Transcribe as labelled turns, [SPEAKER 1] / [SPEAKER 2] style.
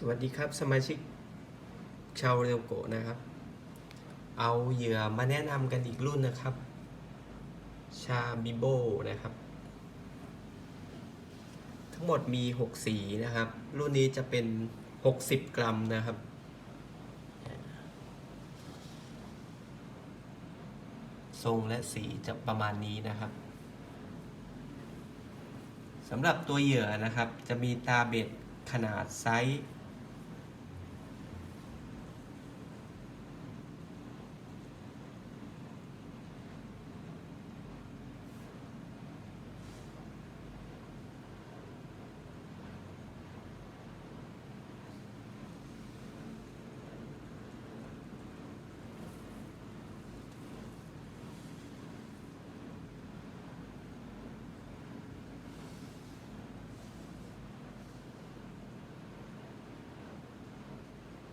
[SPEAKER 1] สวัสดีครับสมาชิกชาวเรียวโกะนะครับ เอาเหยื่อมาแนะนำกันอีกรุ่นนะครับ ชาบิโบนะครับ ทั้งหมดมี 6 สีนะครับ รุ่นนี้จะเป็น 60 กรัมนะครับ ทรงและสีจะประมาณนี้นะครับสำหรับตัวเหยื่อนะครับ จะมีตาเบ็ดขนาดไซส์